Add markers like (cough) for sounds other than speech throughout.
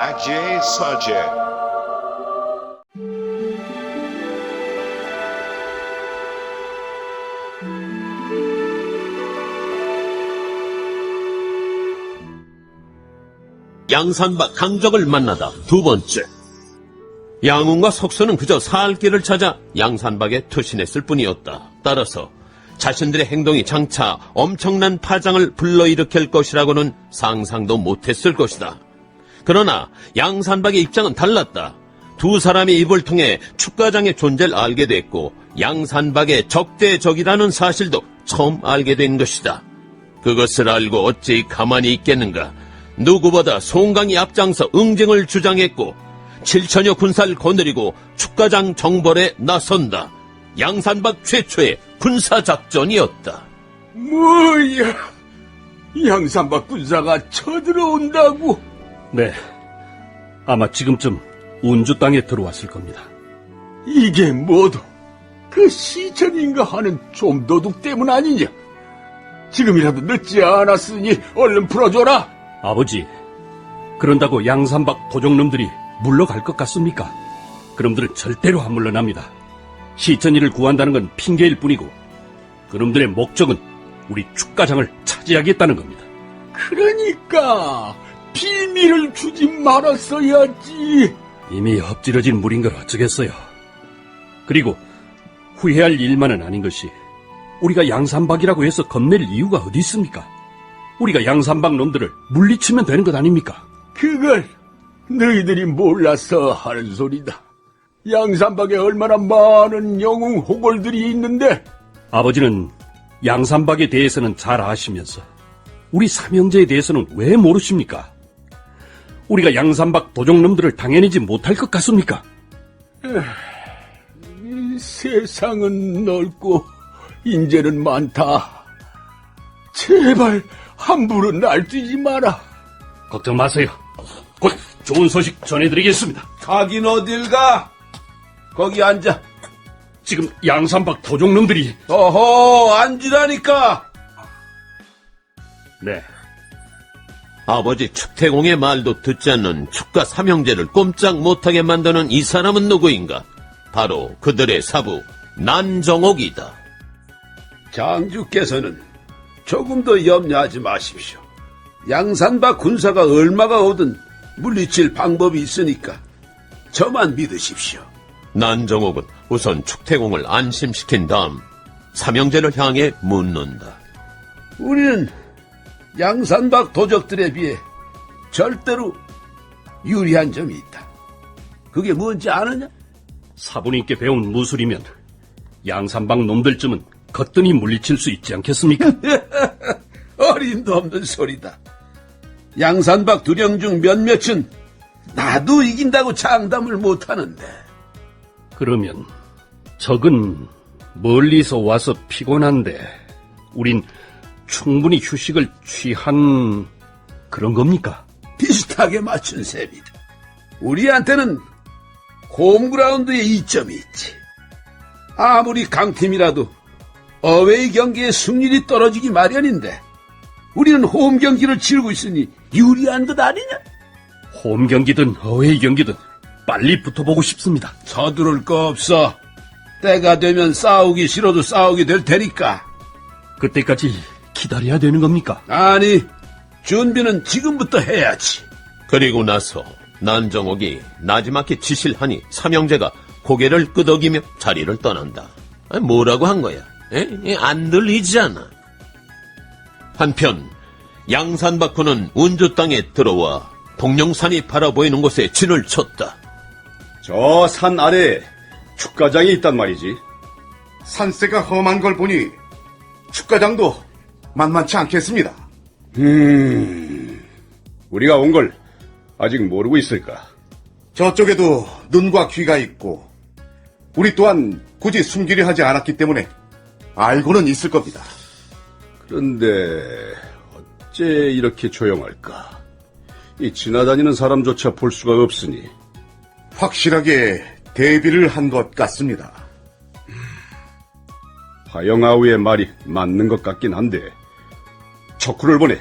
Ajay Sajay. 양산박 강적을 만나다 두 번째. 양훈과 석수는 그저 살 길을 찾아 양산박에 투신했을 뿐이었다. 따라서 자신들의 행동이 장차 엄청난 파장을 불러일으킬 것이라고는 상상도 못했을 것이다. 그러나 양산박의 입장은 달랐다. 두 사람의 입을 통해 축가장의 존재를 알게 됐고 양산박의 적대적이라는 사실도 처음 알게 된 것이다. 그것을 알고 어찌 가만히 있겠는가. 누구보다 송강이 앞장서 응징을 주장했고 7천여 군사를 거느리고 축가장 정벌에 나선다. 양산박 최초의 군사작전이었다. 뭐야? 양산박 군사가 쳐들어온다고? 네. 아마 지금쯤 운주 땅에 들어왔을 겁니다. 이게 뭐도 그 시천인가 하는 좀도둑 때문 아니냐? 지금이라도 늦지 않았으니 얼른 풀어줘라. 아버지, 그런다고 양산박 도적놈들이 물러갈 것 같습니까? 그놈들은 절대로 안 물러납니다. 시천이를 구한다는 건 핑계일 뿐이고, 그놈들의 목적은 우리 축가장을 차지하겠다는 겁니다. 그러니까 비밀을 주지 말았어야지. 이미 엎질러진 물인 걸 어쩌겠어요. 그리고 후회할 일만은 아닌 것이 우리가 양산박이라고 해서 겁낼 이유가 어디 있습니까? 우리가 양산박 놈들을 물리치면 되는 것 아닙니까? 그걸 너희들이 몰라서 하는 소리다. 양산박에 얼마나 많은 영웅 호골들이 있는데 아버지는 양산박에 대해서는 잘 아시면서 우리 삼형제에 대해서는 왜 모르십니까? 우리가 양산박 도적놈들을 당해내지 못할 것 같습니까? 이 세상은 넓고 인재는 많다. 제발 함부로 날뛰지 마라. 걱정 마세요. 곧 좋은 소식 전해드리겠습니다. 가긴 어딜 가? 거기 앉아. 지금 양산박 도적놈들이 어허, 앉으라니까. 네 아버지 축태공의 말도 듣지 않는 축가 삼형제를 꼼짝 못하게 만드는 이 사람은 누구인가? 바로 그들의 사부 난정옥이다. 장주께서는 조금 더 염려하지 마십시오. 양산박 군사가 얼마가 오든 물리칠 방법이 있으니까 저만 믿으십시오. 난정옥은 우선 축태공을 안심시킨 다음 삼형제를 향해 묻는다. 우리는 양산박 도적들에 비해 절대로 유리한 점이 있다. 그게 뭔지 아느냐? 사부님께 배운 무술이면 양산박 놈들쯤은 거뜬히 물리칠 수 있지 않겠습니까? (laughs) 어림도 없는 소리다. 양산박 두령 중 몇몇은 나도 이긴다고 장담을 못하는데 그러면 적은 멀리서 와서 피곤한데 우린 충분히 휴식을 취한 그런 겁니까? 비슷하게 맞춘 셈이다. 우리한테는 홈그라운드에 이점이 있지. 아무리 강팀이라도 어웨이 경기의 승률이 떨어지기 마련인데 우리는 홈 경기를 치르고 있으니 유리한 것 아니냐? 홈 경기든 어웨이 경기든 빨리 붙어보고 싶습니다. 서두를 거 없어. 때가 되면 싸우기 싫어도 싸우게 될 테니까. 그때까지 기다려야 되는 겁니까? 아니, 준비는 지금부터 해야지. 그리고 나서 난정옥이 나지막히 지시를 하니 삼형제가 고개를 끄덕이며 자리를 떠난다. 아니, 뭐라고 한 거야? 에? 에, 안 들리잖아. 한편 양산 박후는 운주 땅에 들어와 동령산이 바라보이는 곳에 진을 쳤다. 저 산 아래에 축가장이 있단 말이지. 산세가 험한 걸 보니 축가장도 만만치 않겠습니다. 우리가 온 걸 아직 모르고 있을까? 저쪽에도 눈과 귀가 있고 우리 또한 굳이 숨기려 하지 않았기 때문에 알고는 있을 겁니다. 그런데 어째 이렇게 조용할까? 이 지나다니는 사람조차 볼 수가 없으니 확실하게 대비를 한 것 같습니다. 화영아우의 말이 맞는 것 같긴 한데 척후를 보내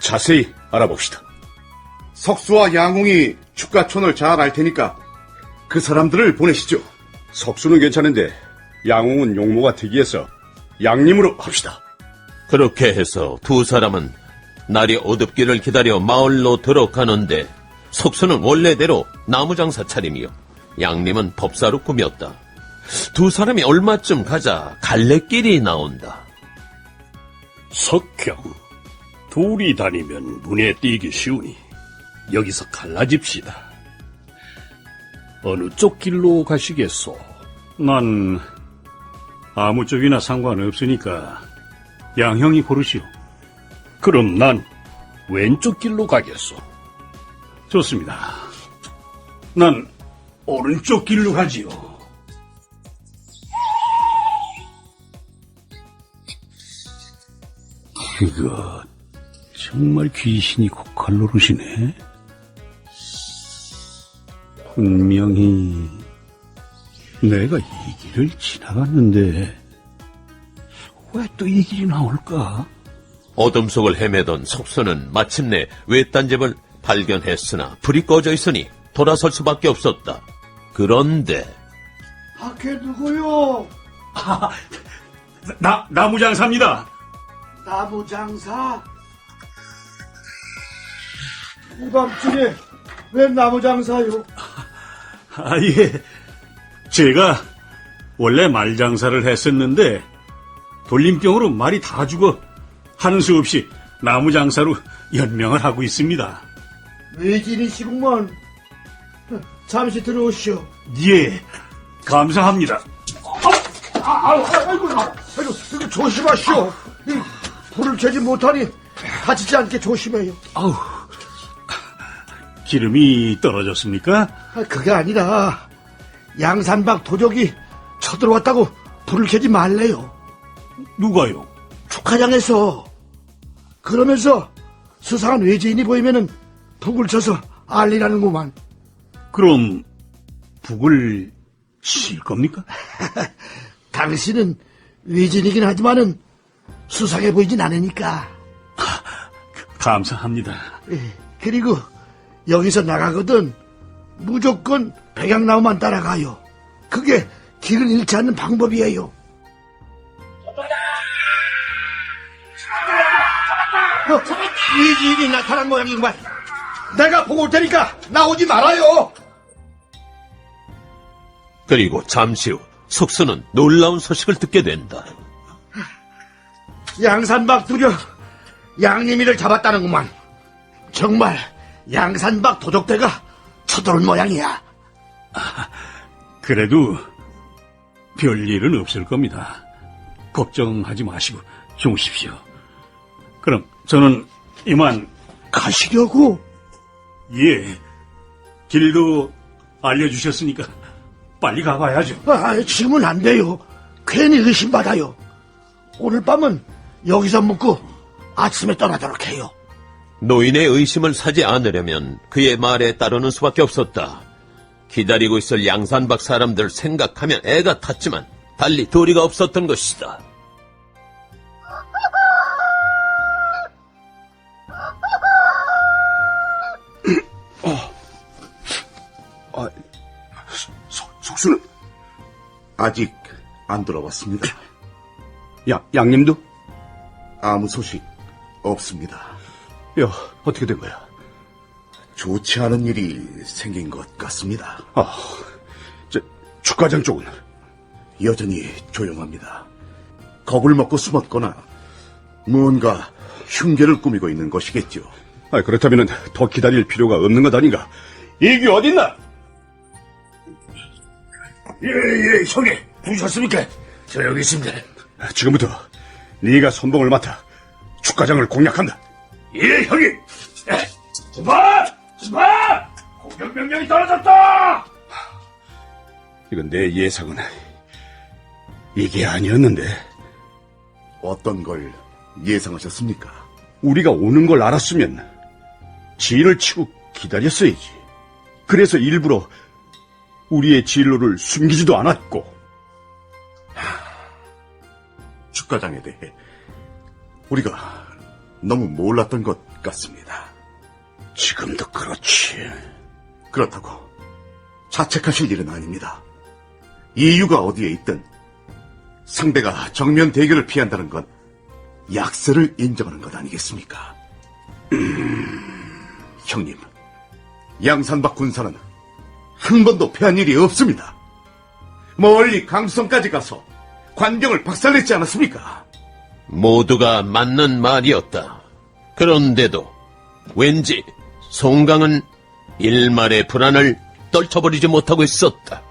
자세히 알아봅시다. 석수와 양웅이 축가촌을 장악할 테니까 그 사람들을 보내시죠. 석수는 괜찮은데 양웅은 용모가 특이해서 양님으로 합시다. 그렇게 해서 두 사람은 날이 어둡기를 기다려 마을로 들어가는데 석수는 원래대로 나무장사 차림이요. 양님은 법사로 꾸몄다. 두 사람이 얼마쯤 가자 갈래길이 나온다. 석형, 둘이 다니면 눈에 띄기 쉬우니 여기서 갈라집시다. 어느 쪽 길로 가시겠소? 난 아무 쪽이나 상관없으니까 양형이 고르시오. 그럼 난 왼쪽 길로 가겠소. 좋습니다. 난 오른쪽 길로 가지요. 이거 정말 귀신이 고칼 노릇이네. 분명히 내가 이 길을 지나갔는데 왜 또 이 길이 나올까? 어둠 속을 헤매던 석수는 마침내 외딴 집을 발견했으나 불이 꺼져 있으니 돌아설 수밖에 없었다. 그런데 밖에 누구요? 나 나무장사입니다. 나무 장사? 이 밤중에 왜 나무 장사요? 아, 예. 제가 원래 말 장사를 했었는데 돌림병으로 말이 다 죽어 하는 수 없이 나무 장사로 연명을 하고 있습니다. 외진이시구먼. 잠시 들어오시오. 예, 감사합니다. 아, 아이고, 아이고, 아이고, 이거 조심하시오. 이 불을 켜지 못하니 다치지 않게 조심해요. 아우, 기름이 떨어졌습니까? 아, 그게 아니라 양산박 도적이 쳐들어왔다고 불을 켜지 말래요. 누가요? 축하장에서 그러면서 수상한 외지인이 보이면은 북을 쳐서 알리라는구만. 그럼 북을 칠 겁니까? (laughs) 당신은 외진이긴 하지만은 수상해 보이진 않으니까. 감사합니다. 예, 그리고 여기서 나가거든 무조건 백양나무만 따라가요. 그게 길을 잃지 않는 방법이에요. 어, 외지인이 나타난 모양이구만. 내가 보고 올 테니까 나오지 말아요. 그리고 잠시 후 석수는 놀라운 소식을 듣게 된다. 양산박 두려 양님이를 잡았다는구만. 정말 양산박 도적대가 쳐들어온 모양이야. 그래도 별일은 없을 겁니다. 걱정하지 마시고 주무십시오. 그럼 저는 이만 가시려고? 예 길도 알려주셨으니까 빨리 가봐야죠. 아, 지금은 안 돼요. 괜히 의심받아요. 오늘 밤은 여기서 묵고 아침에 떠나도록 해요. 노인의 의심을 사지 않으려면 그의 말에 따르는 수밖에 없었다. 기다리고 있을 양산박 사람들 생각하면 애가 탔지만 달리 도리가 없었던 것이다. 석수는 아직 안 돌아왔습니다. 야, 양님도? 아무 소식 없습니다. 야, 어떻게 된 거야? 좋지 않은 일이 생긴 것 같습니다. 아, 저, 축가장 쪽은? 여전히 조용합니다. 겁을 먹고 숨었거나 무언가 흉계를 꾸미고 있는 것이겠죠. 아, 그렇다면 더 기다릴 필요가 없는 것 아닌가? 이기 어딨나? 예, 예, 형님. 부르셨습니까? 저 여기 있습니다. 지금부터 네가 선봉을 맡아 축가장을 공략한다. 예, 형님. 주마! 주마! 공격 명령이 떨어졌다! 이건 내 예상은 이게 아니었는데 어떤 걸 예상하셨습니까? 우리가 오는 걸 알았으면 진을 치고 기다렸어야지. 그래서 일부러 우리의 진로를 숨기지도 않았고 축가장에 대해 우리가 너무 몰랐던 것 같습니다. 지금도 그렇지. 그렇다고 자책하실 일은 아닙니다. 이유가 어디에 있든 상대가 정면 대결을 피한다는 건 약세를 인정하는 것 아니겠습니까? 음, 형님, 양산박 군사는 한 번도 패한 일이 없습니다. 멀리 강수성까지 가서 관병을 박살냈지 않았습니까? 모두가 맞는 말이었다. 그런데도 왠지 송강은 일말의 불안을 떨쳐버리지 못하고 있었다.